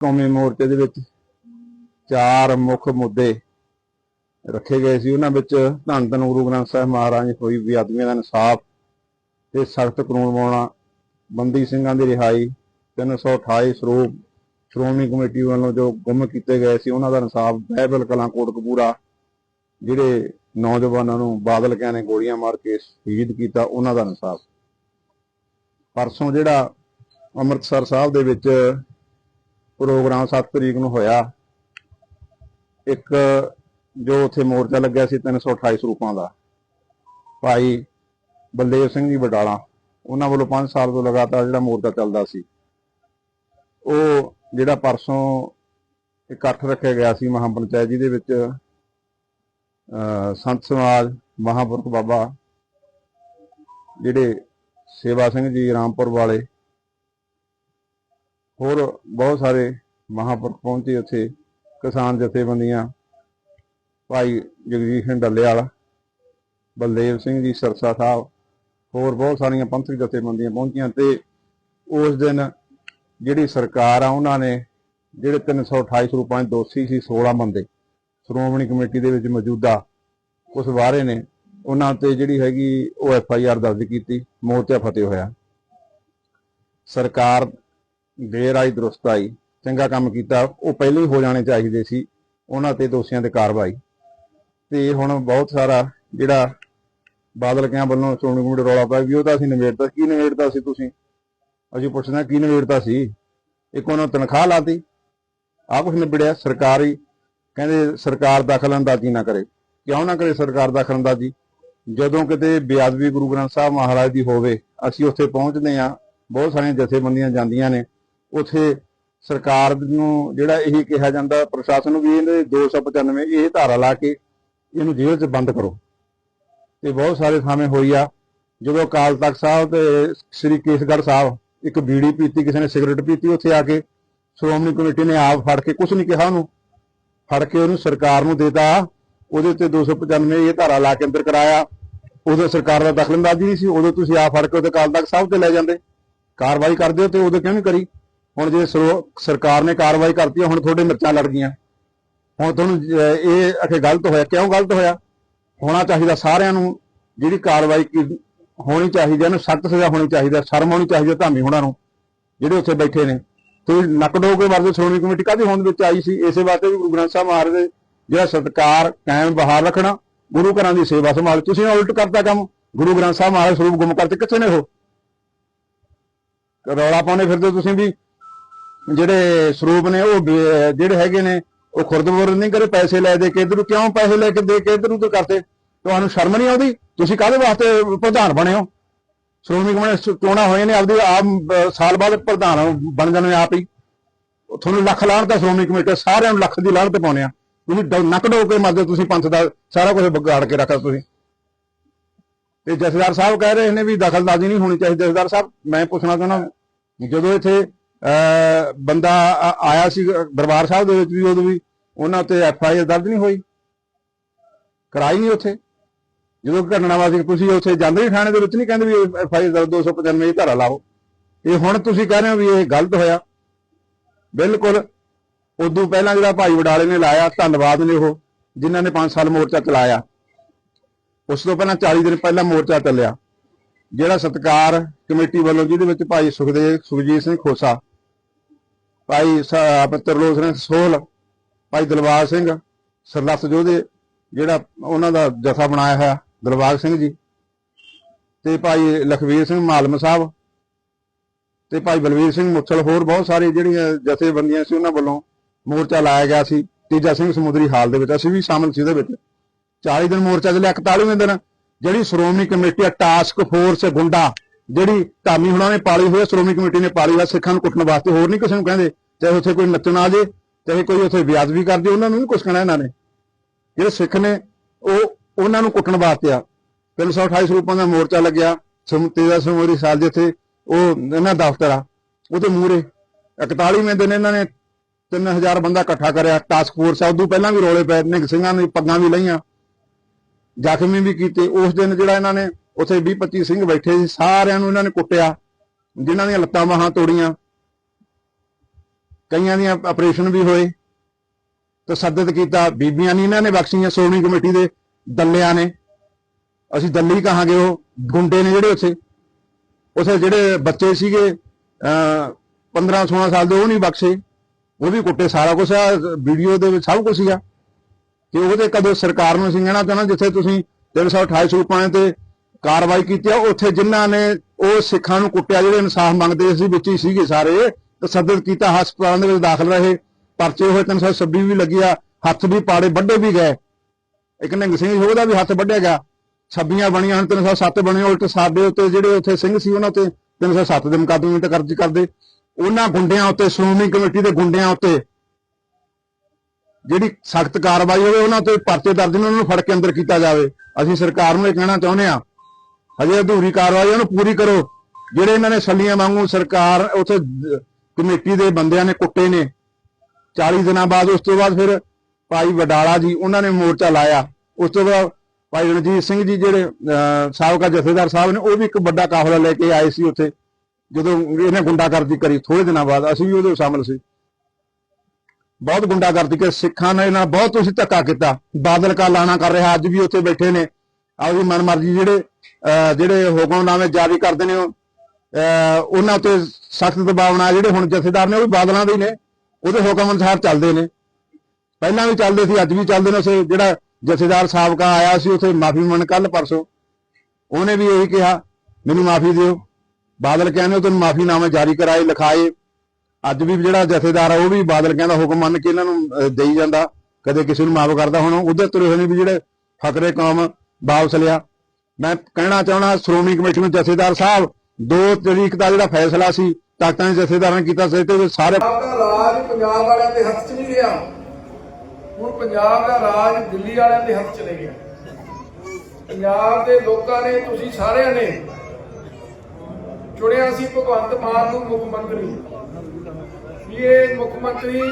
ਕੌਮੀ ਮੋਰਚੇ ਦੇ ਵਿੱਚ ਚਾਰ ਮੁੱਖ ਮੁੱਦੇ ਰੱਖੇ ਗਏ ਸੀ। ਉਹਨਾਂ ਵਿੱਚ ਧੰਨ ਧੰਨ ਗੁਰੂ ਗ੍ਰੰਥ ਸਾਹਿਬ ਮਹਾਰਾਜ ਹੋਈ ਬੇਅਦਬੀਆਂ ਦਾ ਇਨਸਾਫ ਤੇ ਸਖਤ ਕਾਨੂੰਨ ਬਣਾਉਣਾ, ਬੰਦੀ ਸਿੰਘਾਂ ਦੀ ਰਿਹਾਈ 328 ਸਰੂਪ ਸ਼੍ਰੋਮਣੀ ਕਮੇਟੀ ਵੱਲੋਂ ਜੋ ਗੁੰਮ ਕੀਤੇ ਗਏ ਸੀ, ਉਹਨਾਂ ਦਾ ਇਨਸਾਫ ਬਹਿਬਲ ਕਲਾਂ ਕੋਟਕਪੂਰਾ, ਜਿਹੜੇ ਨੌਜਵਾਨਾਂ ਨੂੰ ਬਾਦਲ ਕਿਆਂ ਨੇ ਗੋਲੀਆਂ ਮਾਰ ਕੇ ਸ਼ਹੀਦ ਕੀਤਾ, ਉਹਨਾਂ ਦਾ ਇਨਸਾਫ। ਪਰਸੋਂ ਜਿਹੜਾ ਅੰਮ੍ਰਿਤਸਰ ਸਾਹਿਬ ਦੇ ਵਿੱਚ ਪ੍ਰੋਗਰਾਮ 7 ਤਰੀਕ ਨੂੰ ਹੋਇਆ। ਇੱਕ ਜੋ ਉੱਥੇ ਮੋਰਚਾ ਲੱਗਿਆ ਸੀ 328 ਸਰੂਪਾਂ ਦਾ, ਭਾਈ ਬਲਦੇਵ ਸਿੰਘ ਜੀ ਬਡਾਲਾ ਉਹਨਾਂ ਵੱਲੋਂ 5 ਸਾਲ ਤੋਂ ਲਗਾਤਾਰ ਜਿਹੜਾ ਮੋਰਚਾ ਚੱਲਦਾ ਸੀ, ਉਹ ਜਿਹੜਾ ਪਰਸੋਂ ਇਕੱਠ ਰੱਖਿਆ ਗਿਆ ਸੀ ਮਹਾਪੰਚਾਇਤ ਜੀ ਦੇ ਵਿੱਚ ਸੰਤ ਸਮਾਜ, ਮਹਾਂਪੁਰਖ ਬਾਬਾ, ਜਿਹੜੇ ਸੇਵਾ ਸਿੰਘ ਜੀ ਰਾਮਪੁਰ ਵਾਲੇ ਹੋਰ ਬਹੁਤ ਸਾਰੇ ਮਹਾਂਪੁਰਖ ਪਹੁੰਚੇ ਉੱਥੇ, ਕਿਸਾਨ ਜਥੇਬੰਦੀਆਂ, ਭਾਈ ਜਗਜੀਤ ਸਿੰਘ ਡੱਲੇਵਾਲ, ਬਲਦੇਵ ਸਿੰਘ ਜੀ, ਸਰਸਾ ਸਾਹਿਬ, ਹੋਰ ਬਹੁਤ ਸਾਰੀਆਂ ਪੰਥਕ ਜਥੇਬੰਦੀਆਂ ਪਹੁੰਚੀਆਂ ਤੇ ਉਸ ਦਿਨ ਜਿਹੜੀ ਸਰਕਾਰ ਆ, ਉਹਨਾਂ ਨੇ ਜਿਹੜੇ 328 ਰੁਪਏ ਦੋਸ਼ੀ ਸੀ 16 ਬੰਦੇ ਸ਼੍ਰੋਮਣੀ ਕਮੇਟੀ ਦੇ ਵਿੱਚ ਮੌਜੂਦਾ, ਉਸ ਬਾਰੇ ਨੇ ਉਹਨਾਂ ਤੇ ਜਿਹੜੀ ਹੈਗੀ ਉਹ ਐਫ ਆਈ ਆਰ ਦਰਜ ਕੀਤੀ, ਮੋਰਚਾ ਫਤਿਹ ਹੋਇਆ। ਸਰਕਾਰ ਦੇਰ ਆਈ, ਦਰੁਸਤ ਆਈ, ਚੰਗਾ ਕੰਮ ਕੀਤਾ। ਉਹ ਪਹਿਲਾਂ ਹੀ ਹੋ ਜਾਣੇ ਚਾਹੀਦੇ ਸੀ। ਉਹਨਾਂ ਤੇ ਦੋਸ਼ੀਆਂ ਤੇ ਕਾਰਵਾਈ। ਤੇ ਹੁਣ ਬਹੁਤ ਸਾਰਾ ਜਿਹੜਾ ਬਾਦਲ ਕਿਆਂ ਵੱਲੋਂ ਚੋਣ ਕਮੇਟੀ ਰੌਲਾ ਪਾਇਆ ਵੀ ਉਹ ਤਾਂ ਅਸੀਂ ਨਿਬੇੜਤਾ। ਕੀ ਨਿਬੇੜਤਾ ਸੀ ਤੁਸੀਂ? ਅਸੀਂ ਪੁੱਛਦੇ ਹਾਂ, ਕੀ ਨਿਬੇੜਤਾ ਸੀ? ਇੱਕ ਉਹਨਾਂ ਤਨਖਾਹ ਲਾਤੀ। ਆ ਕੁਛ ਨਿਬੜਿਆ। ਸਰਕਾਰੀ ਕਹਿੰਦੇ ਸਰਕਾਰ ਦਖਲ ਅੰਦਾਜ਼ੀ ਨਾ ਕਰੇ। ਕਿਉਂ ਨਾ ਕਰੇ ਸਰਕਾਰ ਦਖਲ ਅੰਦਾਜ਼ੀ? ਜਦੋਂ ਕਿਤੇ ਬੇਅਦਬੀ ਗੁਰੂ ਗ੍ਰੰਥ ਸਾਹਿਬ ਮਹਾਰਾਜ ਦੀ ਹੋਵੇ, ਅਸੀਂ ਉੱਥੇ ਪਹੁੰਚਦੇ ਆ ਬਹੁਤ ਸਾਰੀਆਂ ਜਥੇਬੰਦੀਆਂ ਜਾਂਦੀਆਂ ਨੇ। ਉੱਥੇ ਸਰਕਾਰ ਨੂੰ ਜਿਹੜਾ ਇਹੀ ਕਿਹਾ ਜਾਂਦਾ, ਪ੍ਰਸ਼ਾਸਨ ਨੂੰ ਵੀ ਇਹਦੇ 295 ਇਹ ਧਾਰਾ ਲਾ ਕੇ ਇਹਨੂੰ ਜੇਲ੍ਹ 'ਚ ਬੰਦ ਕਰੋ। ਤੇ ਬਹੁਤ ਸਾਰੇ ਥਾਵੇਂ ਹੋਈ ਆ। ਜਦੋਂ ਅਕਾਲ ਤਖਤ ਸਾਹਿਬ ਤੇ ਸ੍ਰੀ ਕੇਸਗੜ੍ਹ ਸਾਹਿਬ ਇੱਕ ਬੀੜੀ ਪੀਤੀ, ਕਿਸੇ ਨੇ ਸਿਗਰਟ ਪੀਤੀ ਉੱਥੇ ਆ ਕੇ, ਸ਼੍ਰੋਮਣੀ ਕਮੇਟੀ ਨੇ ਆਪ ਫੜ ਕੇ ਕੁਝ ਨਹੀਂ ਕਿਹਾ ਉਹਨੂੰ। ਫੜ ਕੇ ਉਹਨੂੰ ਸਰਕਾਰ ਨੂੰ ਦੇਤਾ। ਉਹਦੇ ਉੱਤੇ 295 ਇਹ ਧਾਰਾ ਲਾ ਕੇ ਅੰਦਰ ਕਰਾਇਆ। ਉਦੋਂ ਸਰਕਾਰ ਦਾ ਦਖਲਅੰਦਾਜ਼ੀ ਨਹੀਂ ਸੀ। ਉਦੋਂ ਤੁਸੀਂ ਆਪ ਫੜ ਕੇ ਉਹਦੇ ਅਕਾਲ ਤਖਤ ਸਾਹਿਬ ਤੇ ਲੈ ਜਾਂਦੇ। ਕਾਰਵਾਈ ਕਰਦੇ ਹੋ ਤੇ ਉਦੋਂ ਕਿਉਂ ਨਹੀਂ ਕਰੀ? ਹੁਣ ਜੇ ਸਰੋ- ਸਰਕਾਰ ਨੇ ਕਾਰਵਾਈ ਕਰਤੀ ਹੁਣ ਤੁਹਾਡੇ ਮਿਰਚਾਂ ਲੜ ਗਈਆਂ। ਹੁਣ ਤੁਹਾਨੂੰ ਇਹ ਅਖੇ ਗਲਤ ਹੋਇਆ। ਕਿਉਂ ਗਲਤ ਹੋਇਆ? ਹੋਣਾ ਚਾਹੀਦਾ ਸਾਰਿਆਂ ਨੂੰ, ਜਿਹੜੀ ਕਾਰਵਾਈ ਹੋਣੀ ਚਾਹੀਦੀ ਹੈ ਇਹਨੂੰ ਸਖਤ ਸਜ਼ਾ ਹੋਣੀ ਚਾਹੀਦੀ ਹੈ ਸ਼ਰਮ ਹੋਣੀ ਚਾਹੀਦੀ ਹੈ ਧਾਮੀ ਹੋਣਾ ਨੂੰ, ਜਿਹੜੇ ਉੱਥੇ ਬੈਠੇ ਨੇ। ਤੁਸੀਂ ਨੱਕ ਡੋਕੇ ਵਰਦੇ ਸ਼੍ਰੋਮਣੀ ਕਮੇਟੀ ਕਾਹਦੀ ਹੋਂਦ ਵਿੱਚ ਆਈ ਸੀ? ਇਸੇ ਵਾਸਤੇ ਵੀ ਗੁਰੂ ਗ੍ਰੰਥ ਸਾਹਿਬ ਮਹਾਰਾਜ ਦੇ ਜਿਹੜਾ ਸਤਕਾਰ ਕਾਇਮ ਬਹਾਰ ਰੱਖਣਾ, ਗੁਰੂ ਘਰਾਂ ਦੀ ਸੇਵਾ ਸੰਭਾਲ। ਤੁਸੀਂ ਉਲਟ ਕਰਤਾ ਕੰਮ। ਗੁਰੂ ਗ੍ਰੰਥ ਸਾਹਿਬ ਮਹਾਰਾਜ ਸਰੂਪ ਗੁੰਮ ਕਰਤੇ ਕਿੱਥੇ ਨੇ ਉਹ? ਰੌਲਾ ਪਾਉਣੇ ਫਿਰਦੇ ਤੁਸੀਂ ਵੀ। ਜਿਹੜੇ ਸਰੂਪ ਨੇ ਉਹ ਜਿਹੜੇ ਹੈਗੇ ਨੇ, ਉਹ ਖੁਰਦਬੁਰ ਨਹੀਂ ਕਰੇ, ਪੈਸੇ ਲੈ ਦੇ ਕੇ ਇਧਰੋਂ ਕਿਉਂ ਪੈਸੇ ਲੈ ਕੇ ਦੇ ਕੇ ਇਧਰੋਂ ਤੇ ਕਰਤੇ ਤੁਹਾਨੂੰ ਸ਼ਰਮ ਨਹੀਂ ਆਉਂਦੀ? ਤੁਸੀਂ ਕਾਹਦੇ ਵਾਸਤੇ ਪ੍ਰਧਾਨ ਬਣੇ ਹੋ? ਸ਼੍ਰੋਮਣੀ ਕਮੇਟੀ ਚੋਣਾਂ ਹੋਏ ਨੇ, ਆਪਦੀ ਆਪ ਸਾਲ ਬਾਅਦ ਪ੍ਰਧਾਨ ਬਣ ਜਾਂਦੇ ਆਪ ਹੀ। ਤੁਹਾਨੂੰ ਲੱਖ ਲਾਹਣ ਤਾਂ ਸ਼੍ਰੋਮਣੀ ਕਮੇਟੀ ਸਾਰਿਆਂ ਨੂੰ ਲੱਖ ਦੀ ਲਾਹਣ ਤੇ ਪਾਉਣੇ ਆ। ਤੁਸੀਂ ਨੱਕ ਡੋ ਕੇ ਮਰਦੇ, ਤੁਸੀਂ ਪੰਥ ਦਾ ਸਾਰਾ ਕੁਝ ਵਿਗਾੜ ਕੇ ਰੱਖਿਆ ਤੁਸੀਂ। ਤੇ ਜਥੇਦਾਰ ਸਾਹਿਬ ਕਹਿ ਰਹੇ ਨੇ ਵੀ ਦਖਲਦਾਜ਼ੀ ਨਹੀਂ ਹੋਣੀ ਚਾਹੀਦੀ, ਜਥੇਦਾਰ ਸਾਹਿਬ, ਮੈਂ ਪੁੱਛਣਾ ਚਾਹੁੰਦਾ, ਜਦੋਂ ਇੱਥੇ ਬੰਦਾ ਆਇਆ ਸੀ ਦਰਬਾਰ ਸਾਹਿਬ ਦੇ ਵਿੱਚ ਵੀ ਉਦੋਂ ਵੀ, ਉਹਨਾਂ ਤੇ ਐਫ ਆਈ ਆਰ ਦਰਜ ਨਹੀਂ ਹੋਈ। ਕਰਾਈ ਨਹੀਂ ਉੱਥੇ। ਜਦੋਂ ਘਟਨਾ ਵਾਸਤੇ ਤੁਸੀਂ ਉੱਥੇ ਜਾਂਦੇ ਹੀ ਥਾਣੇ ਦੇ ਵਿੱਚ, ਨਹੀਂ ਕਹਿੰਦੇ ਵੀ ਐਫ ਆਈ ਆਰ 295 ਦੀ ਧਾਰਾ ਲਾਓ। ਇਹ ਹੁਣ ਤੁਸੀਂ ਕਹਿ ਰਹੇ ਹੋ ਵੀ ਇਹ ਗਲਤ ਹੋਇਆ। ਬਿਲਕੁਲ। ਉਦੋਂ ਪਹਿਲਾਂ ਜਿਹੜਾ ਭਾਈ ਵਡਾਲੇ ਨੇ ਲਾਇਆ, ਧੰਨਵਾਦ ਨੇ ਉਹ, ਜਿਨ੍ਹਾਂ ਨੇ 5 ਸਾਲ ਮੋਰਚਾ ਚਲਾਇਆ। ਉਸ ਤੋਂ ਪਹਿਲਾਂ 40 ਦਿਨ ਪਹਿਲਾਂ ਮੋਰਚਾ ਚੱਲਿਆ। ਜਿਹੜਾ ਸਤਕਾਰ ਕਮੇਟੀ ਵੱਲੋਂ ਜਿਹਦੇ ਵਿੱਚ ਭਾਈ ਸੁਖਦੇਵ, ਸੁਖਜੀਤ ਸਿੰਘ ਖੋਸਾ ਭਾਈ ਤਰਲੋਕ ਸਿੰਘ ਸੋਹਲ, ਭਾਈ ਦਿਲਬਾਗ ਸਿੰਘ ਸਰਲੱਥ ਜੋਧੇ, ਜਿਹੜਾ ਉਹਨਾਂ ਦਾ ਜਥਾ ਬਣਾਇਆ ਹੋਇਆ, ਦਿਲਬਾਗ ਸਿੰਘ ਜੀ। ਤੇ ਭਾਈ ਲਖਵੀਰ ਸਿੰਘ ਮਾਲਮ ਸਾਹਿਬ, ਤੇ ਭਾਈ ਬਲਵੀਰ ਸਿੰਘ ਮੁੱਛਲ, ਹੋਰ ਬਹੁਤ ਸਾਰੇ ਜਿਹੜੀਆਂ ਜਥੇਬੰਦੀਆਂ ਸੀ ਉਹਨਾਂ ਵੱਲੋਂ ਮੋਰਚਾ ਲਾਇਆ ਗਿਆ ਸੀ। ਤੀਜਾ ਸਿੰਘ ਸਮੁੰਦਰੀ ਹਾਲ ਦੇ ਵਿੱਚ, ਅਸੀਂ ਵੀ ਸ਼ਾਮਲ ਸੀ ਉਹਦੇ ਵਿੱਚ। 40 ਦਿਨ ਮੋਰਚਾ ਚੱਲਿਆ 41ਵੇਂ ਦਿਨ, ਜਿਹੜੀ ਸ਼੍ਰੋਮਣੀ ਕਮੇਟੀ ਆ ਟਾਸਕ ਫੋਰਸ ਗੁੰਡਾ ਜਿਹੜੀ ਧਾਮੀ ਹੁਣਾਂ ਨੇ ਪਾਲੀ ਹੋਈ ਸ਼੍ਰੋਮਣੀ ਕਮੇਟੀ ਨੇ ਪਾਲੀ ਹੋਈ ਸਿੱਖਾਂ ਨੂੰ ਕੁੱਟਣ ਵਾਸਤੇ ਹੋਰ ਨਹੀਂ ਕਿਸੇ ਨੂੰ ਕਹਿੰਦੇ, ਚਾਹੇ ਉੱਥੇ ਕੋਈ ਨੱਚਣ ਆ ਜੇ, ਚਾਹੇ ਕੋਈ ਉੱਥੇ ਵਿਆਜ ਕਰ ਜੇ, ਉਹਨਾਂ ਨੂੰ ਨਹੀਂ ਕੁਛ ਕਹਿਣਾ ਇਹਨਾਂ ਨੇ। ਜਿਹੜੇ ਸਿੱਖ ਨੇ, ਉਹ ਉਹਨਾਂ ਨੂੰ ਕੁੱਟਣ ਵਾਸਤੇ ਆ। 328 ਰੁਪਏ ਦਾ ਮੋਰਚਾ ਲੱਗਿਆ ਸਮਤੇ ਦਾ ਸਮੂਰੀ ਸਾਲ ਜਿੱਥੇ ਉਹ ਇਹਨਾਂ ਦਫ਼ਤਰ ਆ। ਉਹਦੇ ਮੂਹਰੇ 41ਵੇਂ ਦਿਨ ਇਹਨਾਂ ਨੇ 3000 ਬੰਦਾ ਇਕੱਠਾ ਕਰਿਆ ਟਾਸਕ ਫੋਰਸ ਆ, ਉਦੋਂ ਪਹਿਲਾਂ ਵੀ ਰੋਲੇ ਪਏ ਨਿੰਗ ਸਿੰਘਾਂ ਨੇ ਪੱਗਾਂ ਵੀ ਲਈਆਂ, ਜ਼ਖਮੀ ਵੀ ਕੀਤੇ। ਉਸ ਦਿਨ ਜਿਹੜਾ ਇਹਨਾਂ ਨੇ ਉੱਥੇ 20 25 ਸਿੰਘ ਬੈਠੇ ਸੀ, ਸਾਰਿਆਂ ਨੂੰ ਇਹਨਾਂ ਨੇ ਕੁੱਟਿਆ, ਜਿਨ੍ਹਾਂ ਦੀਆਂ ਲੱਤਾਂ ਬਾਹਾਂ ਤੋੜੀਆਂ, ਕਈਆਂ ਦੀਆਂ ਆਪਰੇਸ਼ਨ ਵੀ ਹੋਏ ਤਸੱਦਦ ਕੀਤਾ, ਬੀਬੀਆਂ ਨਹੀਂ ਇਹਨਾਂ ਨੇ ਬਖਸ਼ੀਆਂ ਸ਼੍ਰੋਮਣੀ ਕਮੇਟੀ ਦੇ ਦੱਲਿਆਂ ਨੇ, ਅਸੀਂ ਦੱਲੀ ਕਹਾਂਗੇ ਉਹ, ਗੁੰਡੇ ਨੇ ਜਿਹੜੇ ਉੱਥੇ ਉੱਥੇ ਜਿਹੜੇ ਬੱਚੇ ਸੀਗੇ ਅ 15 16 ਸਾਲ ਦੇ ਉਹ ਨਹੀਂ ਬਖਸ਼ੇ, ਉਹ ਵੀ ਕੁੱਟੇ, ਸਾਰਾ ਕੁਝ ਆ, ਵੀਡੀਓ ਦੇ ਵਿੱਚ ਸਭ ਕੁਝ ਸੀਗਾ ਕਿ ਉਹਦੇ ਕਦੋਂ ਸਰਕਾਰ ਨੂੰ ਅਸੀਂ ਕਹਿਣਾ ਚਾਹੁੰਦਾ, ਜਿੱਥੇ ਤੁਸੀਂ 328 ਸੂਪਾਂ ਤੇ ਕਾਰਵਾਈ ਕੀਤੀ ਆ। ਉੱਥੇ ਜਿਨ੍ਹਾਂ ਨੇ ਉਹ ਸਿੱਖਾਂ ਨੂੰ ਕੁੱਟਿਆ, ਜਿਹੜੇ ਇਨਸਾਫ ਮੰਗਦੇ ਸੀ, ਵਿੱਚ ਹੀ ਸੀਗੇ ਸਾਰੇ ਤਸੱਦਦ ਕੀਤਾ, ਹਸਪਤਾਲਾਂ ਦੇ ਵਿੱਚ ਦਾਖਲ ਰਹੇ। ਪਰਚੇ ਹੋਏ 326 ਵੀ ਲੱਗਿਆ ਹੱਥ ਵੀ ਪਾੜੇ, ਵੱਡੇ ਵੀ ਗਏ। ਇੱਕ ਨਿੰਗ ਸਿੰਘ ਸੀ, ਉਹਦਾ ਵੀ ਹੱਥ ਵੱਢਿਆ ਗਿਆ। ਛੱਬੀਆਂ ਬਣੀਆਂ ਹਨ 307 ਬਣੇ, ਉਲਟ ਸਾਡੇ ਉੱਤੇ ਜਿਹੜੇ ਉੱਥੇ ਸਿੰਘ ਸੀ, ਉਹਨਾਂ ਤੇ 307 ਦੇ ਮੁਕੱਦਮੇ ਤੇ ਕਰਜ ਕਰਦੇ। ਉਹਨਾਂ ਗੁੰਡਿਆਂ ਉੱਤੇ, ਸ਼੍ਰੋਮਣੀ ਕਮੇਟੀ ਦੇ ਗੁੰਡਿਆਂ ਉੱਤੇ ਜਿਹੜੀ ਸਖਤ ਕਾਰਵਾਈ ਹੋਵੇ, ਉਹਨਾਂ ਤੇ ਪਰਚੇ ਦਰਜ ਨੇ, ਉਹਨਾਂ ਨੂੰ ਫੜ ਕੇ ਅੰਦਰ ਕੀਤਾ ਜਾਵੇ। ਅਸੀਂ ਸਰਕਾਰ ਨੂੰ ਇਹ ਕਹਿਣਾ ਚਾਹੁੰਦੇ ਆ ਹਜੇ ਅਧੂਰੀ ਕਾਰਵਾਈ ਉਹਨੂੰ ਪੂਰੀ ਕਰੋ। ਜਿਹੜੇ ਇਹਨਾਂ ਨੇ ਸੱਲੀਆਂ ਵਾਂਗੂ ਸਰਕਾਰ ਉੱਥੇ ਕਮੇਟੀ ਦੇ ਬੰਦਿਆਂ ਨੇ ਕੁੱਟੇ ਨੇ 40 ਦਿਨਾਂ ਬਾਅਦ ਉਸ ਤੋਂ ਬਾਅਦ ਫਿਰ ਭਾਈ ਵਡਾਲਾ ਜੀ ਉਹਨਾਂ ਨੇ ਮੋਰਚਾ ਲਾਇਆ। ਉਸ ਤੋਂ ਬਾਅਦ ਭਾਈ ਰਣਜੀਤ ਸਿੰਘ ਜੀ ਜਿਹੜੇ ਅਹ, ਸਾਬਕਾ ਜਥੇਦਾਰ ਸਾਹਿਬ ਨੇ ਉਹ ਵੀ ਇੱਕ ਵੱਡਾ ਕਾਫਲਾ ਲੈ ਕੇ ਆਏ ਸੀ ਉੱਥੇ। ਜਦੋਂ ਇਹਨੇ ਗੁੰਡਾਗਰਦੀ ਕਰੀ ਥੋੜੇ ਦਿਨਾਂ ਬਾਅਦ ਅਸੀਂ ਵੀ ਉਹਦੇ ਸ਼ਾਮਲ ਸੀ। ਬਹੁਤ ਗੁੰਡਾਗਰਦੀ ਕਰ ਸਿੱਖਾਂ ਨੇ ਨਾਲ ਬਹੁਤ ਤੁਸੀਂ ਧੱਕਾ ਕੀਤਾ। ਬਾਦਲ ਕਾ ਲਾਣਾ ਕਰ ਰਿਹਾ ਅੱਜ ਵੀ ਉੱਥੇ ਬੈਠੇ ਨੇ। ਆਪਦੀ ਮਨਮਰਜ਼ੀ ਜਿਹੜੇ ਜਿਹੜੇ ਹੁਕਮਨਾਮੇ ਜਾਰੀ ਕਰਦੇ ਨੇ ਉਹਨਾਂ ਤੇ ਸਖਤ ਦਬਾਅ ਬਣਾ, ਜਿਹੜੇ ਹੁਣ ਜਥੇਦਾਰ ਨੇ ਉਹ ਵੀ ਬਾਦਲਾਂ ਦੇ ਨੇ। ਉਹਦੇ ਹੁਕਮ ਅਨੁਸਾਰ ਚੱਲਦੇ ਨੇ। ਪਹਿਲਾਂ ਵੀ ਚੱਲਦੇ ਸੀ, ਅੱਜ ਵੀ ਚੱਲਦੇ ਨੇ ਉਸੇ ਜਿਹੜਾ ਜਥੇਦਾਰ ਸਾਬਕਾ ਆਇਆ ਸੀ ਉੱਥੇ ਮਾਫੀ ਮੰਗ ਕੱਲ ਪਰਸੋਂ। ਉਹਨੇ ਵੀ ਇਹੀ ਕਿਹਾ, ਮੈਨੂੰ ਮਾਫੀ ਦਿਓ। ਬਾਦਲ ਕਹਿੰਦੇ ਉਹ ਤੈਨੂੰ ਮਾਫੀਨਾਮੇ ਜਾਰੀ ਕਰਾਏ, ਲਿਖਾਏ। ਅੱਜ ਵੀ ਜਿਹੜਾ ਜਥੇਦਾਰ ਆ, ਉਹ ਵੀ ਬਾਦਲ ਕਹਿੰਦਾ ਹੁਕਮ ਮੰਨ ਕੇ ਇਹਨਾਂ ਨੂੰ ਦੇਈ ਜਾਂਦਾ। ਕਦੇ ਕਿਸੇ ਨੂੰ ਮਾਫ ਕਰਦਾ ਹੁਣ। ਉਹਦੇ ਤੁਰੇ ਹੋਏ ਨੇ ਵੀ ਜਿਹੜੇ ਫਕਰੇ ਕੌਮ ਵਾਪਸ ਲਿਆ। ਮੈਂ ਕਹਿਣਾ ਚਾਹਣਾ ਸ਼੍ਰੋਮਣੀ ਕਮੇਟੀ ਨੂੰ ਜਥੇਦਾਰ ਸਾਹਿਬ 2 ਤਰੀਕ ਦਾ ਜਿਹੜਾ ਫੈਸਲਾ ਸੀ, ਤਾਕਤਾਂ ਦੇ ਜਥੇਦਾਰਾਂ ਨੇ ਕੀਤਾ ਸੀ ਤੇ ਸਾਰੇ ਰਾਜ ਪੰਜਾਬ ਵਾਲਿਆਂ ਦੇ ਹੱਥ 'ਚ ਨਹੀਂ ਰਿਹਾ। ਹੁਣ ਪੰਜਾਬ ਦਾ ਰਾਜ ਦਿੱਲੀ ਵਾਲਿਆਂ ਦੇ ਹੱਥ 'ਚ ਚਲੇ ਗਿਆ ਪੰਜਾਬ ਦੇ ਲੋਕਾਂ ਨੇ, ਤੁਸੀਂ ਸਾਰਿਆਂ ਨੇ ਚੁਣਿਆ ਸੀ ਭਗਵੰਤ ਮਾਨ ਨੂੰ ਮੁੱਖ ਮੰਤਰੀ। ਵੀ ਇਹ ਮੁੱਖ ਮੰਤਰੀ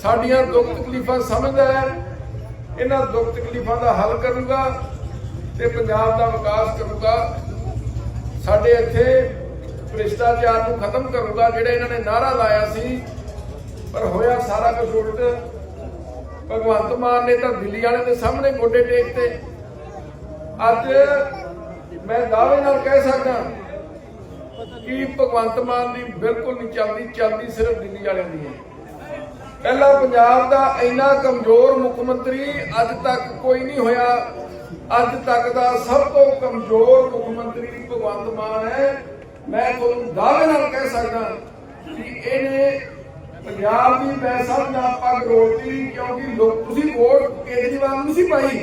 ਸਾਡੀਆਂ ਦੁੱਖ ਤਕਲੀਫਾਂ ਸਮਝਦਾ ਹੈ, ਇਹਨਾਂ ਦੁੱਖ ਤਕਲੀਫਾਂ ਦਾ ਹੱਲ ਕਰੂਗਾ। ਤੇ ਪੰਜਾਬ ਦਾ ਵਿਕਾਸ ਕਰੂਗਾ, ਸਾਡੇ ਇੱਥੇ ਭ੍ਰਿਸ਼ਟਾਚਾਰ ਨੂੰ ਖਤਮ ਕਰੂਗਾ, ਜਿਹੜਾ ਇਹਨਾਂ ਨੇ ਨਾਰਾ ਲਾਇਆ ਸੀ, ਪਰ ਹੋਇਆ ਸਾਰਾ ਕੁਝ ਉਲਟ। ਭਗਵੰਤ ਮਾਨ ਨੇ ਤਾਂ ਦਿੱਲੀ ਵਾਲਿਆਂ ਦੇ ਸਾਹਮਣੇ ਗੋਡੇ ਟੇਕਤੇ ਅੱਜ ਮੈਂ ਦਾਅਵੇ ਨਾਲ ਕਹਿ ਸਕਦਾ ਕਿ ਭਗਵੰਤ ਮਾਨ ਦੀ ਬਿਲਕੁਲ ਨਹੀਂ ਚੱਲਦੀ ਚੱਲਦੀ ਸਿਰਫ ਦਿੱਲੀ ਵਾਲਿਆਂ ਦੀ ਹੈ। ਪਹਿਲਾਂ ਪੰਜਾਬ ਦਾ ਇੰਨਾ ਕਮਜ਼ੋਰ ਮੁੱਖ ਮੰਤਰੀ ਅੱਜ ਤੱਕ ਕੋਈ ਨਹੀਂ ਹੋਇਆ। ਅੱਜ ਤੱਕ ਦਾ ਸਭ ਤੋਂ ਕਮਜ਼ੋਰ ਮੁੱਖ ਮੰਤਰੀ ਭਗਵੰਤ ਮਾਨ ਹੈ। ਮੈਂ ਤੁਹਾਨੂੰ ਦਾਅਵੇ ਨਾਲ ਕਹਿ ਸਕਦਾ ਕਿ ਇਹਨੇ ਪੰਜਾਬ ਦੀ ਪੈਸਾ ਦਾ ਪੱਗ ਰੋਟੀ ਕਿਉਂਕਿ ਲੋਕ ਤੁਸੀਂ ਵੋਟ ਕੇਜਰੀਵਾਲ ਨੂੰ ਸੀ ਪਾਈ।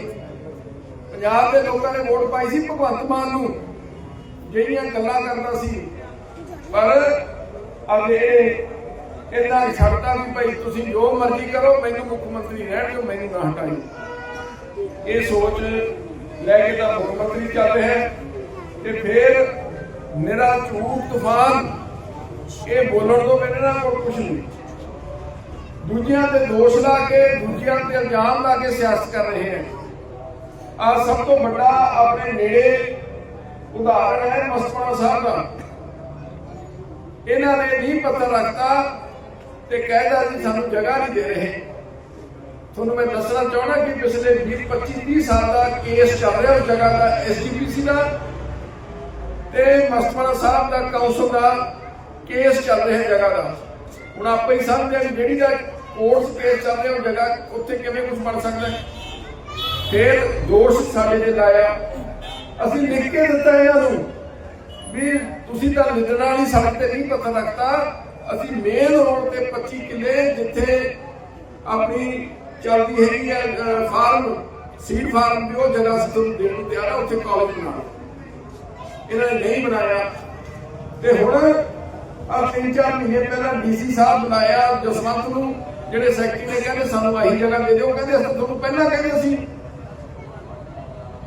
ਪੰਜਾਬ ਦੇ ਲੋਕਾਂ ਨੇ ਵੋਟ ਪਾਈ ਸੀ ਭਗਵੰਤ ਮਾਨ ਨੂੰ। ਜਿਹੜੀਆਂ ਗੱਲਾਂ ਕਰਦਾ ਸੀ। ਪਰ ਅਜੇ ਇਹਨਾਂ ਨੇ ਛੱਡਤਾ ਵੀ ਭਾਈ ਤੁਸੀਂ ਜੋ ਮਰਜ਼ੀ ਕਰੋ, ਮੈਨੂੰ ਮੁੱਖ ਮੰਤਰੀ ਰਹਿਣ ਦਿਓ, ਮੈਨੂੰ ਨਾ ਹਟਾਈ ਇਹ ਸੋਚ ਲੈ ਕੇ ਤਾਂ ਮੁੱਖ ਮੰਤਰੀ ਚੱਲ ਰਿਹਾ ਹੈ ਤੇ ਫਿਰ ਮੇਰਾ ਝੂਠ ਤੂਫਾਨ, ਇਹ ਬੋਲਣ ਤੋਂ ਮੇਰੇ ਨਾਲ ਕੋਈ ਕੁਝ ਨਹੀਂ। ਦੂਜਿਆਂ ਤੇ ਦੋਸ਼ ਲਾ ਕੇ, ਦੂਜਿਆਂ ਤੇ ਇਲਜ਼ਾਮ ਲਾ ਕੇ ਸਿਆਸਤ ਕਰ ਰਹੇ ਹੈ। ਆ ਸਭ ਤੋਂ ਵੱਡਾ ਆਪਣੇ ਨੇੜੇ ਉਦਾਹਰਣ ਹੈ ਮਸਤਪਾਲ ਸਾਹਿਬ ਦਾ। ਇਹਨਾਂ ਨੇ ਨਹੀਂ ਪਤਾ ਰੱਖਤਾ ਤੇ ਕਹਿਦਾ ਜੀ ਸਾਨੂੰ ਜਗ੍ਹਾ ਨਹੀਂ ਦੇ ਰਹੇ। ਤੁਹਾਨੂੰ ਮੈਂ ਦੱਸਣਾ ਚਾਹਣਾ ਕਿ ਪਿਛਲੇ 20 25 30 ਸਾਲ ਦਾ ਕੇਸ ਚੱਲ ਰਿਹਾ ਉਸ ਜਗ੍ਹਾ ਦਾ ਐਸਜੀਪੀਸੀ ਦਾ ਤੇ ਮਸਤਪਾਲ ਸਾਹਿਬ ਦਾ ਕਾਉਂਸਲ ਦਾ ਕੇਸ ਚੱਲ ਰਿਹਾ ਜਗ੍ਹਾ ਦਾ। ਹੁਣ ਆਪੇ ਹੀ ਸਮਝਦੇ ਆ ਜਿਹੜੀ ਦਾ ਕੋਰਟ ਕੇਸ ਚੱਲ ਰਿਹਾ ਉਹ ਜਗ੍ਹਾ ਉੱਥੇ ਕਿਵੇਂ ਕੁਝ ਬਣ ਸਕਦਾ ਹੈ। ਫਿਰ ਦੋਸ਼ ਸਾਡੇ ਤੇ ਲਾਇਆ। ਅਸੀਂ ਲਿਖ ਕੇ ਦਿੱਤਾ ਇਹਨਾਂ ਨੂੰ ਵੀ ਤੁਸੀਂ ਤਾਂ ਲਿਖਣ ਵਾਲੀ ਸੜਕ ਤੇ ਨਹੀਂ ਪਤਾ ਲੱਗਦਾ ਅਸੀਂ ਮੇਨ ਰੋਡ ਤੇ 25 ਕਿੱਲੇ ਜਿੱਥੇ ਆਪਣੀ ਚੱਲਦੀ ਹੈਗੀ ਹੈ ਫਾਰਮ ਸੀਡ ਫਾਰਮ ਦੀ ਉਹ ਜਗ੍ਹਾ ਅਸੀਂ ਤੁਹਾਨੂੰ ਦੇਣ ਨੂੰ ਤਿਆਰ ਆ, ਉੱਥੇ ਕਾਲਜ ਬਣਾਉਣਾ ਇਹਨਾਂ ਨੇ ਨਹੀਂ ਬਣਾਇਆ। ਤੇ ਹੁਣ ਆ ਤਿੰਨ ਚਾਰ ਮਹੀਨੇ ਪਹਿਲਾਂ ਡੀਸੀ ਸਾਹਿਬ ਬੁਲਾਇਆ ਜਸਵੰਤ ਨੂੰ, ਜਿਹੜੇ ਸੈਕਟਰੀ ਨੇ ਕਹਿੰਦੇ ਸਾਨੂੰ ਆਹੀ ਜਗ੍ਹਾ ਦੇ ਦਿਓ, ਕਹਿੰਦੇ ਅਸੀਂ ਤੁਹਾਨੂੰ ਪਹਿਲਾਂ ਕਹਿੰਦੇ ਸੀ।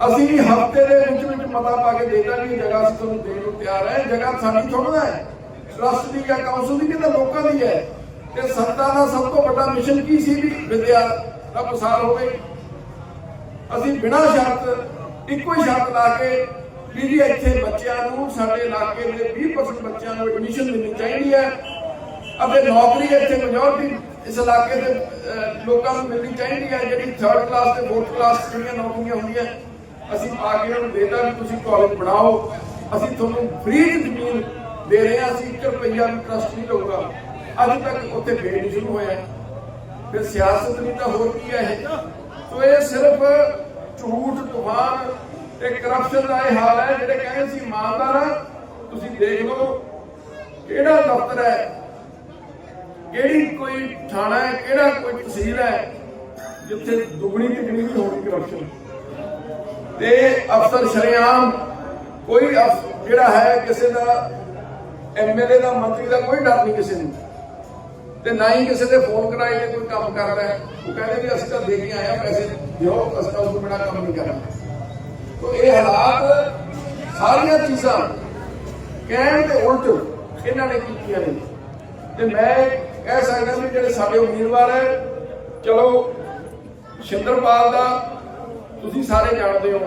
ਅਸੀਂ ਹਫ਼ਤੇ ਦੇ ਵਿੱਚ ਵਿੱਚ ਮਤਾ ਪਾ ਕੇ ਦੇਤਾ ਵੀ ਜਗ੍ਹਾ ਅਸੀਂ ਤੁਹਾਨੂੰ ਦੇਣ ਨੂੰ ਤਿਆਰ ਹੈ ਜਗ੍ਹਾ ਸਾਡੀ ਥੋੜਾ ਹੈ। ਟਰਸਟ ਦੀ ਜਾਂ ਕਾਉਂਸਲ ਦੀ ਕਿਤੇ ਲੋਕਾਂ ਦੀ ਹੈ। ਤੇ ਸੰਤਾਂ ਦਾ ਸਭ ਤੋਂ ਵੱਡਾ ਮਿਸ਼ਨ ਕੀ ਸੀ ਵੀ ਵਿਦਿਆ ਦਾ ਪ੍ਰਸਾਰ ਹੋਵੇ? ਅਸੀਂ ਬਿਨਾਂ ਸ਼ਰਤ, ਇੱਕੋ ਹੀ ਸ਼ਰਤ ਲਾ ਕੇ ਵੀ ਜੀ ਇੱਥੇ ਬੱਚਿਆਂ ਨੂੰ, ਸਾਡੇ ਇਲਾਕੇ ਦੇ 20% ਬੱਚਿਆਂ ਨੂੰ ਐਡਮਿਸ਼ਨ ਮਿਲਣੀ ਚਾਹੀਦੀ ਹੈ। ਅਬੇ ਨੌਕਰੀ ਇੱਥੇ majority ਇਸ ਇਲਾਕੇ ਦੇ ਲੋਕਾਂ ਨੂੰ ਮਿਲਣੀ ਚਾਹੀਦੀ ਹੈ, ਜਿਹੜੀ 3rd ਕਲਾਸ ਤੇ 4th ਕਲਾਸ ਜਿਹੜੀਆਂ ਨੌਕਰੀਆਂ ਹੁੰਦੀਆਂ, ਅਸੀਂ ਪਾ ਕੇ ਉਹਨਾਂ ਨੂੰ ਦੇਦਾ ਵੀ ਤੁਸੀਂ ਕਾਲਜ ਬਣਾਓ। ਅਸੀਂ ਤੁਹਾਨੂੰ ਫ੍ਰੀ ਜ਼ਮੀਨ ਦੇ ਰਹੇ ਹਾਂ, ਅਸੀਂ 1 ਰੁਪਈਆ ਵੀ ਟਰਸਟ ਨਹੀਂ ਲਊਗਾ। ਅਜੇ ਤੱਕ ਉੱਥੇ ਫੇਰ ਸ਼ੁਰੂ ਹੋਇਆ। ਫਿਰ ਸਿਆਸਤ ਨਹੀਂ ਤਾਂ ਹੋਰ ਕੀ ਹੈ ਇਹ? ਸੋ ਇਹ ਸਿਰਫ ਝੂਠ, ਤੂਫਾਨ ਤੇ ਕਰਪਸ਼ਨ ਦਾ ਇਹ ਹਾਲ ਹੈ, ਜਿਹੜੇ ਕਹਿੰਦੇ ਸੀ ਇਮਾਨਦਾਰ ਆ, ਤੁਸੀਂ ਦੇਖ ਲਓ ਕਿਹੜਾ ਦਫ਼ਤਰ ਹੈ, ਕਿਹੜੀ ਕੋਈ ਥਾਣਾ ਹੈ, ਕਿਹੜਾ ਕੋਈ ਤਹਿਸੀਲ ਹੈ, ਜਿੱਥੇ ਦੁਗਣੀ ਤਿਗਣੀ ਵੀ ਹੋਣੀ ਕਰਪਸ਼ਨ ਤੇ ਅਫਸਰ ਸ਼ਰੇਆਮ ਕੋਈ ਜਿਹੜਾ ਹੈ ਕਿਸੇ ਦਾ ਐਮਐਲਏ ਦਾ ਮੰਤਰੀ ਦਾ ਕੋਈ ਡਰ ਨਹੀਂ ਕਿਸੇ ਨੂੰ। ਤੇ ਨਾ ਹੀ ਕਿਸੇ ਦੇ ਫੋਨ ਕਰਾਏ ਜੇ ਕੋਈ ਕੰਮ ਕਰ ਰਿਹਾ। ਉਹ ਕਹਿੰਦੇ ਵੀ ਅਸੀਂ ਤਾਂ ਦੇ ਕੇ ਆਏ ਆ ਪੈਸੇ ਦਿਓ ਅਸੀਂ ਤਾਂ ਉਸ ਤੋਂ ਕੰਮ ਨਹੀਂ ਕਰਨਾ। ਤੋ ਇਹ ਹਾਲਾਤ, ਸਾਰੀਆਂ ਚੀਜ਼ਾਂ ਕਹਿਣ ਦੇ ਉਲਟ ਇਹਨਾਂ ਨੇ ਕੀਤੀਆਂ ਨੇ। ਤੇ ਮੈਂ ਕਹਿ ਸਕਦਾ ਵੀ ਜਿਹੜੇ ਸਾਡੇ ਉਮੀਦਵਾਰ ਹੈ, ਚਲੋ, ਸ਼ਿੰਦਰਪਾਲ ਦਾ ਤੁਸੀਂ ਸਾਰੇ ਜਾਣਦੇ ਹੋ।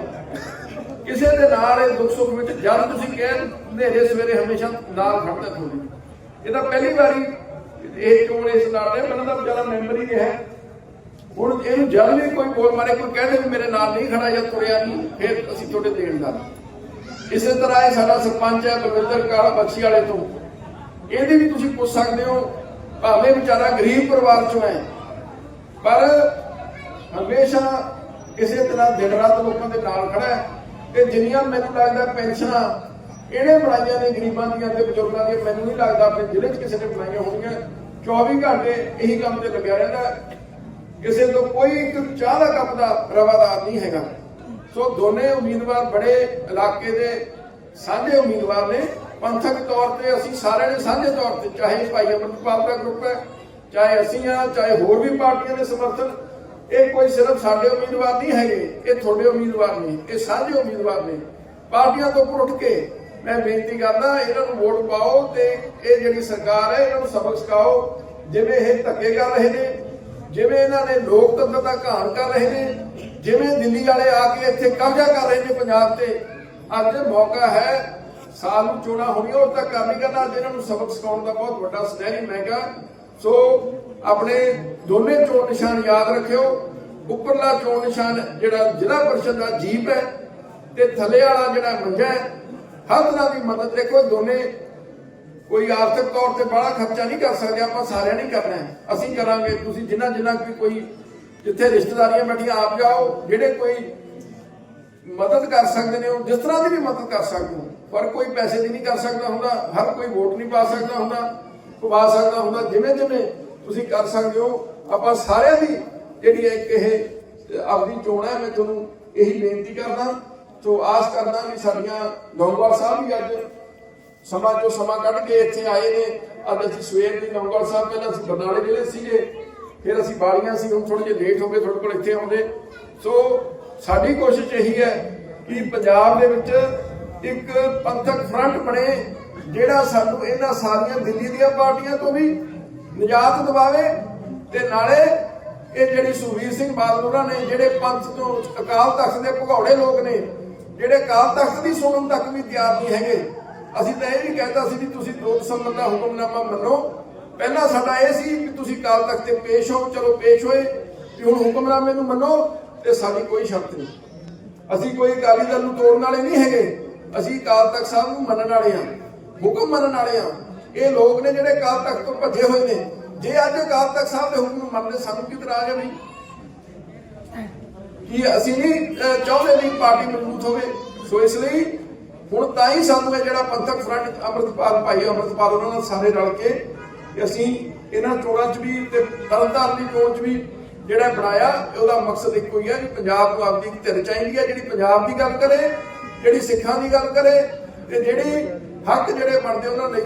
ਕਿਸੇ ਦੇ ਨਾਲ ਇਹ ਦੁੱਖ ਸੁੱਖ ਵਿੱਚ ਜਦ ਤੁਸੀਂ ਕਹਿ ਹਨੇਰੇ ਸਵੇਰੇ ਹਮੇਸ਼ਾ ਨਾਲ ਖੜਦਾ ਤੁਹਾਡੀ ਇਹਦਾ ਪਹਿਲੀ ਵਾਰੀ ਇਹ ਚੋਣ ਇਸ ਨਾਲ ਹੈ, ਮੈਨੂੰ ਤਾਂ ਵਿਚਾਰਾ ਮੈਂਬਰ ਹੀ ਹੈ। ਹੁਣ ਇਹਨੂੰ ਜਦ ਵੀ ਕੋਈ ਬੋਲ ਮਾਰੇ, ਕੋਈ ਕਹਿੰਦੇ ਵੀ ਮੇਰੇ ਨਾਲ ਨਹੀਂ ਖੜਾ ਜਾਂ ਤੁਰਿਆ ਨਹੀਂ, ਫਿਰ ਅਸੀਂ ਤੁਹਾਡੇ ਦੇਣ ਦਾ। ਇਸੇ ਤਰ੍ਹਾਂ ਇਹ ਸਾਡਾ ਸਰਪੰਚ ਹੈ, ਬਲਵਿੰਦਰ ਕਾਲਾ ਬਖਸ਼ੀ ਵਾਲੇ ਤੋਂ। ਇਹਦੀ ਵੀ ਤੁਸੀਂ ਪੁੱਛ ਸਕਦੇ ਹੋ, ਭਾਵੇਂ ਵਿਚਾਰਾ ਗਰੀਬ ਪਰਿਵਾਰ ਚੋਂ ਹੈ, ਪਰ ਹਮੇਸ਼ਾ ਕਿਸੇ ਤਰ੍ਹਾਂ ਦਿਨ ਰਾਤ ਲੋਕਾਂ ਦੇ ਨਾਲ ਖੜਾ ਹੈ। ਤੇ ਜਿੰਨੀਆਂ ਮੈਨੂੰ ਲੱਗਦਾ ਪੈਨਸ਼ਨਾਂ ਇਹਨੇ ਬਣਾਈਆਂ ਨੇ ਗਰੀਬਾਂ ਦੀਆਂ ਤੇ ਬਜ਼ੁਰਗਾਂ ਦੀਆਂ, ਮੈਨੂੰ ਨਹੀਂ ਲੱਗਦਾ ਆਪਣੇ ਜ਼ਿਲ੍ਹੇ 'ਚ ਕਿਸੇ ਨੇ ਬਣਾਈਆਂ ਹੋਣਗੀਆਂ। 24 ਘੰਟੇ ਇਹੀ ਕੰਮ ਤੇ ਲੱਗਿਆ ਰਹਿੰਦਾ। ਕਿਸੇ ਤੋਂ ਕੋਈ ਇੱਕ ਚਾਹ ਦਾ ਕੱਪ ਦਾ ਰਵਾਦਾਰ ਨਹੀਂ ਹੈਗਾ। ਸੋ ਦੋਨੇ ਉਮੀਦਵਾਰ ਬੜੇ ਇਲਾਕੇ ਦੇ ਸਾਂਝੇ ਉਮੀਦਵਾਰ ਨੇ। ਪੰਥਕ ਤੌਰ ਤੇ ਅਸੀਂ ਸਾਰਿਆਂ ਨੇ ਸਾਂਝੇ ਤੌਰ ਤੇ, ਚਾਹੇ ਭਾਈ ਅਮਰਪਾਲ ਦਾ ਗਰੁੱਪ ਹੈ, ਚਾਹੇ ਅਸੀਂ ਆ ਚਾਹੇ ਹੋਰ ਵੀ ਪਾਰਟੀਆਂ ਦੇ ਸਮਰਥਨ ਇਹ ਕੋਈ ਸਿਰਫ ਸਾਡੇ ਉਮੀਦਵਾਰ ਨਹੀਂ ਹੈਗੇ, ਇਹ ਤੁਹਾਡੇ ਉਮੀਦਵਾਰ ਨੇ, ਇਹ ਸਾਂਝੇ ਉਮੀਦਵਾਰ ਨੇ। ਪਾਰਟੀਆਂ ਤੋਂ ਉੱਠ ਕੇ ਮੈਂ ਬੇਨਤੀ ਕਰਦਾ, ਇਹਨਾਂ ਨੂੰ ਵੋਟ ਪਾਓ ਤੇ ਇਹ ਜਿਹੜੀ ਸਰਕਾਰ ਹੈ, ਇਹਨਾਂ ਨੂੰ ਸਬਕ ਸਿਖਾਓ। ਜਿਵੇਂ ਇਹ ਧੱਕੇ ਕਰ ਰਹੇ ਨੇ, ਜਿਵੇਂ ਇਹਨਾਂ ਨੇ ਲੋਕਤੰਤਰ ਦਾ ਘਾਣ ਕਰ ਰਹੇ ਨੇ, ਜਿਵੇਂ ਦਿੱਲੀ ਵਾਲੇ ਆ ਕੇ ਇੱਥੇ ਕਬਜ਼ਾ ਕਰ ਰਹੇ ਨੇ ਪੰਜਾਬ ਤੇ, ਅੱਜ ਮੌਕਾ ਹੈ, ਸਾਲ ਨੂੰ ਚੋਣਾਂ ਹੋਣੀਆਂ, ਉਹ ਤੱਕ ਕਰ ਨਹੀਂ ਕਰਨਾ, ਅੱਜ ਇਹਨਾਂ ਨੂੰ ਸਬਕ ਸਿਖਾਉਣ ਦਾ ਬਹੁਤ ਵੱਡਾ ਸੁਨਹਿਰੀ ਮਹਿੰਗਾ ਸੋ ਆਪਣੇ ਦੋਨੇ ਚੋਣ ਨਿਸ਼ਾਨ ਯਾਦ ਰੱਖਿਓ। ਉੱਪਰਲਾ ਚੋਣ ਨਿਸ਼ਾਨ ਜਿਹੜਾ ਜ਼ਿਲ੍ਹਾ ਪਰਿਸ਼ਦ ਦਾ ਜੀਪ ਹੈ ਤੇ ਥੱਲੇ ਵਾਲਾ ਜਿਹੜਾ ਮੰਜਾ ਹੈ ਹਰ ਤਰ੍ਹਾਂ ਦੀ ਮਦਦ। ਦੇਖੋ, ਦੋਨੇ ਕੋਈ ਆਰਥਿਕ ਤੌਰ ਤੇ ਬੜਾ ਖਰਚਾ ਨਹੀਂ ਕਰ ਸਕਦੇ, ਆਪਾਂ ਸਾਰਿਆਂ ਨੇ ਕਰਨਾ ਅਸੀਂ ਕਰਾਂਗੇ, ਤੁਸੀਂ ਜਿੰਨਾ ਜਿੰਨਾ ਕੋਈ ਜਿੱਥੇ ਰਿਸ਼ਤੇਦਾਰੀਆਂ ਬੈਠੀਆਂ, ਆਪ ਜਾਓ, ਜਿਹੜੇ ਕੋਈ ਮਦਦ ਕਰ ਸਕਦੇ ਨੇ, ਉਹ ਜਿਸ ਤਰ੍ਹਾਂ ਦੀ ਵੀ ਮਦਦ ਕਰ ਸਕਦੇ ਹੋ। ਪਰ ਕੋਈ ਪੈਸੇ ਦੀ ਨਹੀਂ ਕਰ ਸਕਦਾ ਹੁੰਦਾ, ਹਰ ਕੋਈ ਵੋਟ ਨਹੀਂ ਪਾ ਸਕਦਾ ਹੁੰਦਾ, ਪਵਾ ਸਕਦਾ ਹੁੰਦਾ, ਜਿਵੇਂ ਜਿਵੇਂ ਤੁਸੀਂ ਕਰ ਸਕਦੇ ਹੋ। ਆਪਾਂ ਸਾਰਿਆਂ ਦੀ ਜਿਹੜੀ ਹੈ ਇੱਕ ਇਹ ਆਪਦੀ ਚੋਣ ਹੈ, ਮੈਂ ਤੁਹਾਨੂੰ ਇਹੀ ਬੇਨਤੀ ਕਰਦਾ। ਸੋ ਆਸ ਕਰਦਾ ਵੀ ਸਾਡੀਆਂ ਲੌਂਗਵਾਲ ਸਾਹਿਬ ਵੀ ਅੱਜ ਸਮਾਂ ਜੋ ਸਮਾਂ ਕੱਢ ਕੇ ਇੱਥੇ ਆਏ ਨੇ। ਅੱਜ ਅਸੀਂ ਸਵੇਰ ਦੀ ਲੌਂਗਵਾਲ ਸਾਹਿਬ ਪਹਿਲਾਂ ਅਸੀਂ ਬਰਨਾਲੇ ਜ਼ਿਲ੍ਹੇ ਸੀਗੇ, ਫਿਰ ਅਸੀਂ ਬਾਲੀਆਂ ਸੀ, ਹੁਣ ਥੋੜੇ ਜਿਹਾ ਲੇਟ ਹੋ ਗਏ, ਤੁਹਾਡੇ ਕੋਲ ਇੱਥੇ ਆਉਂਦੇ। ਸੋ ਸਾਡੀ ਕੋਸ਼ਿਸ਼ ਇਹੀ ਹੈ ਕਿ ਪੰਜਾਬ ਦੇ ਵਿੱਚ ਇੱਕ ਪੰਥਕ ਫਰੰਟ ਬਣੇ, ਜਿਹੜਾ ਸਾਨੂੰ ਇਹਨਾਂ ਸਾਰੀਆਂ ਦਿੱਲੀ ਦੀਆਂ ਪਾਰਟੀਆਂ ਤੋਂ ਵੀ ਨਿਜਾਤ ਦਿਵਾਵੇ ਤੇ ਨਾਲੇ ਇਹ ਜਿਹੜੀ ਸੁਖਬੀਰ ਸਿੰਘ ਬਾਦਲ ਉਹਨਾਂ ਨੇ ਜਿਹੜੇ ਪੰਥ ਤੋਂ ਅਕਾਲ ਤਖਤ ਦੇ ਭਗੌੜੇ ਲੋਕ ਨੇ ਜਿਹੜੇ ਅਕਾਲ ਤਖਤ ਦੀ ਸੁਣਨ ਤੱਕ ਵੀ ਤਿਆਰ ਨਹੀਂ ਹੈਗੇ, ਅਸੀਂ ਤਾਂ ਇਹ ਵੀ ਕਹਿੰਦਾ ਸੀ ਵੀ ਤੁਸੀਂ ਦੋ ਦਸੰਬਰ ਦਾ ਹੁਕਮਨਾਮਾ ਮੰਨੋ। ਪਹਿਲਾਂ ਸਾਡਾ ਇਹ ਸੀ ਵੀ ਤੁਸੀਂ ਅਕਾਲ ਤਖਤ ਤੇ ਪੇਸ਼ ਹੋ, ਚਲੋ ਪੇਸ਼ ਹੋਏ, ਵੀ ਹੁਣ ਹੁਕਮਨਾਮੇ ਨੂੰ ਮੰਨੋ ਤੇ ਸਾਡੀ ਕੋਈ ਸ਼ਰਤ ਨਹੀਂ। ਅਸੀਂ ਕੋਈ ਅਕਾਲੀ ਦਲ ਨੂੰ ਤੋੜਨ ਵਾਲੇ ਨਹੀਂ ਹੈਗੇ, ਅਸੀਂ ਅਕਾਲ ਤਖਤ ਸਾਹਿਬ ਨੂੰ ਮੰਨਣ ਵਾਲੇ ਹਾਂ, ਹੁਕਮ ਮੰਨਣ ਵਾਲੇ ਹਾਂ। ਇਹ ਲੋਕ ਨੇ ਜਿਹੜੇ ਅਕਾਲ ਤਖਤ ਤੋਂ ਭੱਜੇ ਹੋਏ ਨੇ, ਜੇ ਅੱਜ ਅਕਾਲ ਤਖਤ ਸਾਹਿਬ ਦੇ ਹੁਕਮ ਨੂੰ ਮੰਨਦੇ, ਸਾਨੂੰ ਕੀ ਇਤਰਾਜ਼ ਹੈ ਬਈ ਕਿ ਅਸੀਂ ਨਹੀਂ ਚਾਹੁੰਦੇ ਵੀ ਪਾਰਟੀ ਮਜ਼ਬੂਤ ਹੋਵੇ। ਸੋ ਇਸ ਲਈ ਹੁਣ ਤਾਂ ਹੀ ਸਾਨੂੰ ਇਹ ਜਿਹੜਾ ਪੰਥਕ ਫਰੰਟ ਅੰਮ੍ਰਿਤਪਾਲ, ਭਾਈ ਅੰਮ੍ਰਿਤਪਾਲ, ਉਹਨਾਂ ਨਾਲ ਸਾਰੇ ਰਲ ਕੇ ਅਸੀਂ ਇਹਨਾਂ ਚੋਣਾਂ 'ਚ ਵੀ ਤੇ ਤਰਨਤਾਰਨ ਦੀ ਚੋਣ 'ਚ ਵੀ ਜਿਹੜਾ ਬਣਾਇਆ, ਉਹਦਾ ਮਕਸਦ ਇੱਕੋ ਹੀ ਹੈ ਕਿ ਪੰਜਾਬ ਨੂੰ ਆਪਦੀ ਧਿਰ ਚਾਹੀਦੀ ਹੈ ਜਿਹੜੀ ਪੰਜਾਬ ਦੀ ਗੱਲ ਕਰੇ, ਜਿਹੜੀ ਸਿੱਖਾਂ ਦੀ ਗੱਲ ਕਰੇ, ਤੇ ਜਿਹੜੀ ਹੱਕ ਜਿਹੜੇ ਬਣਦੇ ਉਹਨਾਂ ਲਈ